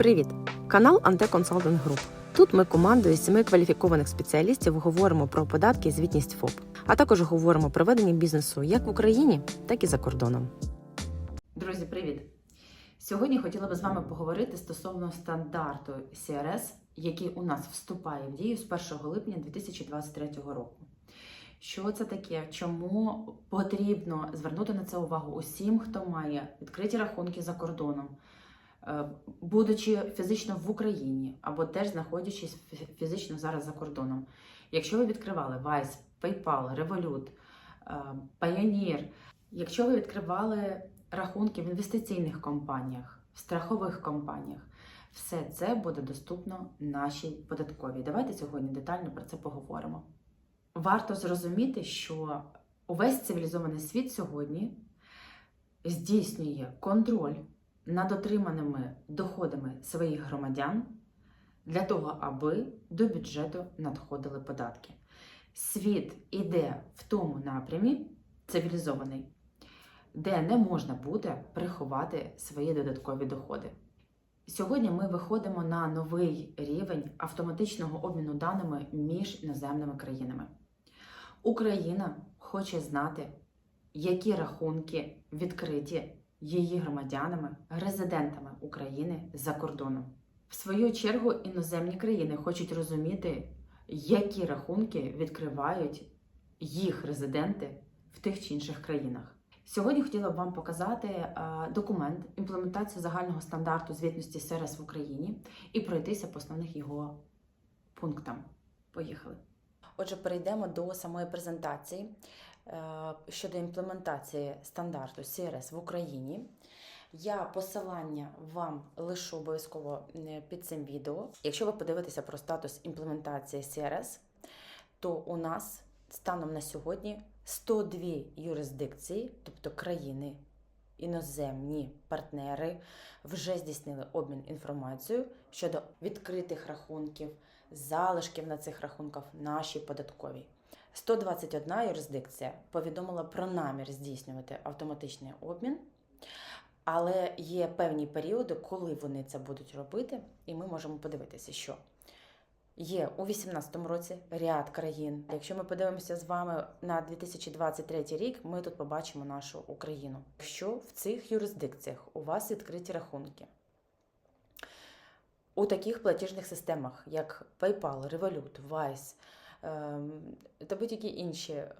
Привіт! Канал Анте Консалтинг Груп. Тут ми командою семи кваліфікованих спеціалістів говоримо про податки і звітність ФОП, а також говоримо про ведення бізнесу як в Україні, так і за кордоном. Друзі, привіт! Сьогодні хотіла би з вами поговорити стосовно стандарту CRS, який у нас вступає в дію з 1 липня 2023 року. Що це таке? Чому потрібно звернути на це увагу усім, хто має відкриті рахунки за кордоном, будучи фізично в Україні або теж знаходячись фізично зараз за кордоном? Якщо ви відкривали Vice, PayPal, Revolut, е, Payoneer, якщо ви відкривали рахунки в інвестиційних компаніях, в страхових компаніях. Все це буде доступно нашій податковій. Давайте сьогодні детально про це поговоримо. Варто зрозуміти, що увесь цивілізований світ сьогодні здійснює контроль над отриманими доходами своїх громадян для того, аби до бюджету надходили податки. Світ іде в тому напрямі, цивілізований, де не можна буде приховати свої додаткові доходи. Сьогодні ми виходимо на новий рівень автоматичного обміну даними між іноземними країнами. Україна хоче знати, які рахунки відкриті її громадянами, резидентами України за кордоном. В свою чергу, іноземні країни хочуть розуміти, які рахунки відкривають їх резиденти в тих чи інших країнах. Сьогодні хотіла б вам показати е, документ імплементацію загального стандарту звітності СРС в Україні і пройтися по основних його пунктам. Поїхали. Отже, перейдемо до самої презентації щодо імплементації стандарту CRS в Україні. Я посилання вам лишу обов'язково е, під цим відео. Якщо ви подивитеся про статус імплементації CRS, то у нас станом на сьогодні 102 юрисдикції, тобто країни, іноземні партнери, вже здійснили обмін інформацією щодо відкритих рахунків, залишків на цих рахунках нашій податковій. 121 юрисдикція повідомила про намір здійснювати автоматичний обмін, але є певні періоди, коли вони це будуть робити, і ми можемо подивитися, що Є у 2018 році ряд країн. Якщо ми подивимося з вами на 2023 рік, ми тут побачимо нашу Україну. Якщо в цих юрисдикціях у вас відкриті рахунки у таких платіжних системах, як PayPal, Revolut, ем, та будь-які інші е,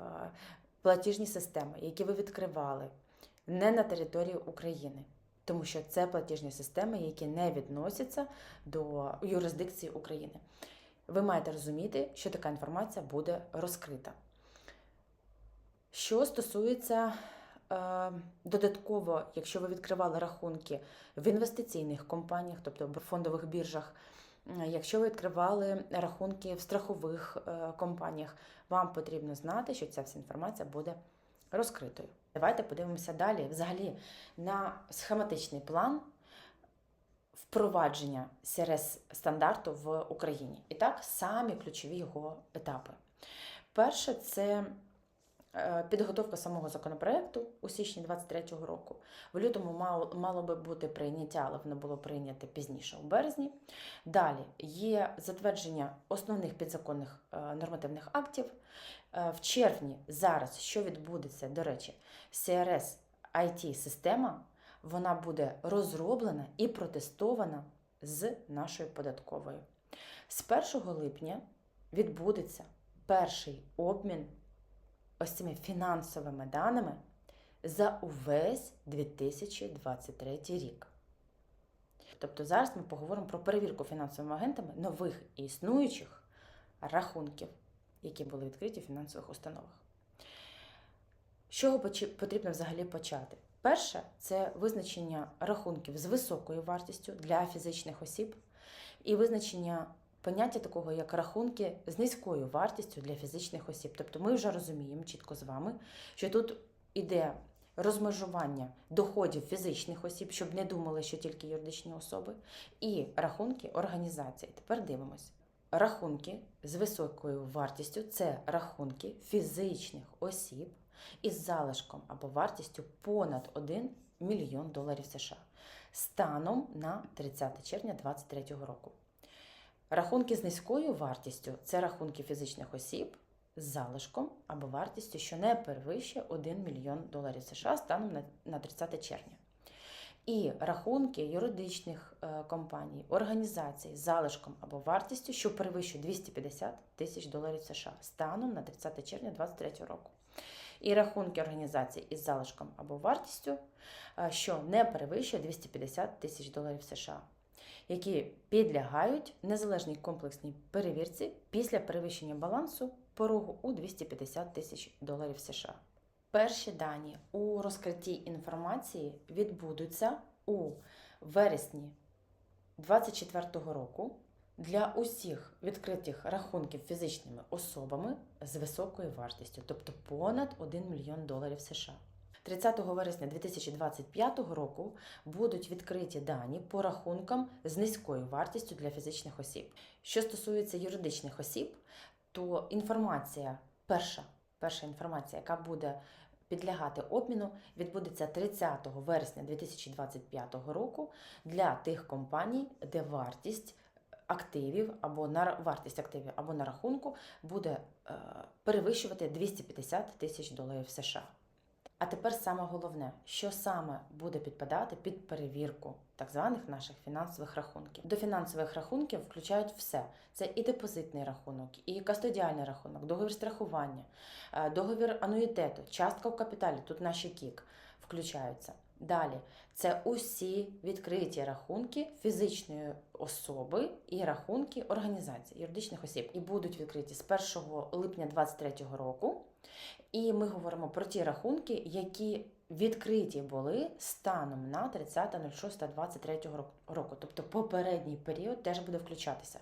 платіжні системи, які ви відкривали не на території України. Тому що це платіжні системи, які не відносяться до юрисдикції України ви маєте розуміти, що така інформація буде розкрита. Що стосується е, додатково, якщо ви відкривали рахунки в інвестиційних компаніях, тобто в фондових біржах, якщо ви відкривали рахунки в страхових е, компаніях, вам потрібно знати, що ця вся інформація буде розкритою. Давайте подивимося далі взагалі на схематичний план впровадження crс стандарту в Україні. І так, самі ключові його етапи. Перше, це е, підготовка самого законопроекту у січні 2023 року. В лютому мало, мало би бути прийняття, але воно було прийнято пізніше у березні. Далі є затвердження основних підзаконних е, нормативних актів. Е, В червні зараз що відбудеться, до речі, crс it система вона буде розроблена і протестована з нашою податковою. З 1 липня відбудеться перший обмін ось цими фінансовими даними за увесь 2023 рік. Тобто зараз ми поговоримо про перевірку фінансовими агентами нових і існуючих рахунків, які були відкриті в фінансових установах. З чого потрібно взагалі почати? Перше це визначення рахунків з високою вартістю для фізичних осіб, і визначення поняття такого, як рахунки з низькою вартістю для фізичних осіб. Тобто ми вже розуміємо чітко з вами, що тут іде розмежування доходів фізичних осіб, щоб не думали, що тільки юридичні особи, і рахунки організацій. Тепер дивимось. Рахунки з високою вартістю це рахунки фізичних осіб із залишком або вартістю понад 1 мільйон доларів США. станом на 30 червня 2023 року. Рахунки з низькою вартістю це рахунки фізичних осіб з залишком або вартістю, що не перевищує 1 мільйон доларів США станом на, на 30 червня. І рахунки юридичних е, компаній, організацій з залишком або вартістю, що перевищує 250 тисяч доларів США станом на 30 червня 2023 року. І рахунки організацій із залишком або вартістю, е, що не перевищує 250 тисяч доларів США, які підлягають незалежній комплексній перевірці після перевищення балансу порогу у 250 тисяч доларів США. Перші дані у розкритті інформації відбудуться у вересні 2024 року для усіх відкритих рахунків фізичними особами з високою вартістю, тобто понад 1 мільйон доларів США. 30 вересня 2025 року будуть відкриті дані по рахункам з низькою вартістю для фізичних осіб. Що стосується юридичних осіб, то інформація, перша, перша інформація, яка буде підлягати обміну, відбудеться 30 вересня 2025 року для тих компаній, де вартість активів або на вартість активів або на рахунку буде е, перевищувати 250 тисяч доларів США. А тепер саме головне, що саме буде підпадати під перевірку так званих наших фінансових рахунків. До фінансових рахунків включають все: це і депозитний рахунок, і кастодіальний рахунок, договір страхування, е, договір ануїтету, частка в капіталі. Тут наші кік включаються. Далі це усі відкриті рахунки фізичної особи і рахунки організацій, юридичних осіб, і будуть відкриті з 1 липня 2023 року. І ми говоримо про ті рахунки, які відкриті були станом на 30.06.23 року. Тобто попередній період теж буде включатися.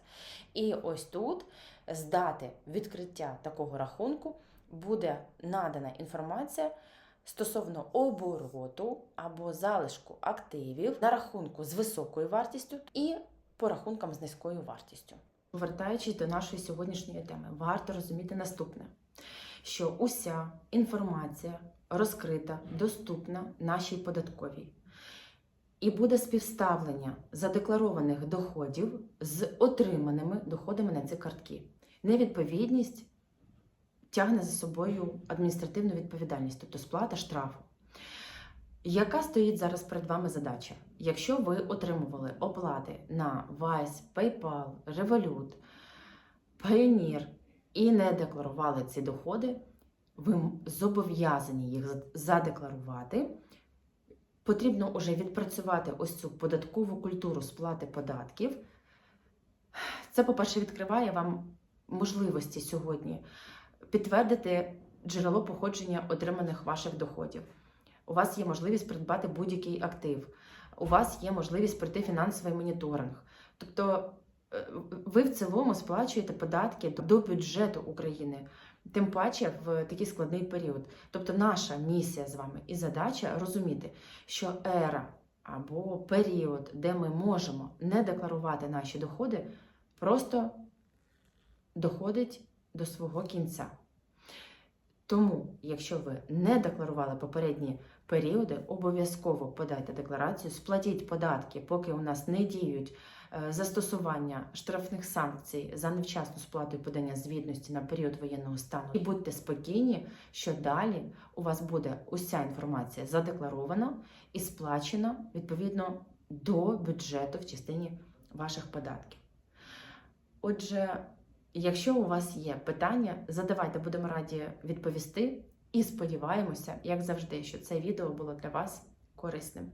І ось тут з дати відкриття такого рахунку буде надана інформація стосовно обороту або залишку активів на рахунку з високою вартістю і по рахункам з низькою вартістю. Повертаючись до нашої сьогоднішньої теми, варто розуміти наступне: що уся інформація розкрита, доступна нашій податковій. І буде співставлення задекларованих доходів з отриманими доходами на ці картки. Невідповідність тягне за собою адміністративну відповідальність, тобто сплата штрафу. Яка стоїть зараз перед вами задача? Якщо ви отримували оплати на Vice, PayPal, Revolut, Payoneer і не декларували ці доходи, ви зобов'язані їх задекларувати. Потрібно вже відпрацювати ось цю податкову культуру сплати податків. Це, по-перше, відкриває вам можливості сьогодні підтвердити джерело походження отриманих ваших доходів. У вас є можливість придбати будь-який актив, у вас є можливість пройти фінансовий моніторинг. Тобто е, ви в цілому сплачуєте податки до бюджету України, тим паче в такий складний період. Тобто, наша місія з вами і задача розуміти, що ера або період, де ми можемо не декларувати наші доходи, просто доходить до свого кінця. Тому, якщо ви не декларували попередні періоди, обов'язково подайте декларацію, сплатіть податки, поки у нас не діють е, застосування штрафних санкцій за невчасну сплату і подання звітності на період воєнного стану. І будьте спокійні, що далі у вас буде уся інформація задекларована і сплачена відповідно до бюджету в частині ваших податків. Отже, Якщо у вас є питання, задавайте, будемо раді відповісти. І сподіваємося, як завжди, що це відео було для вас корисним.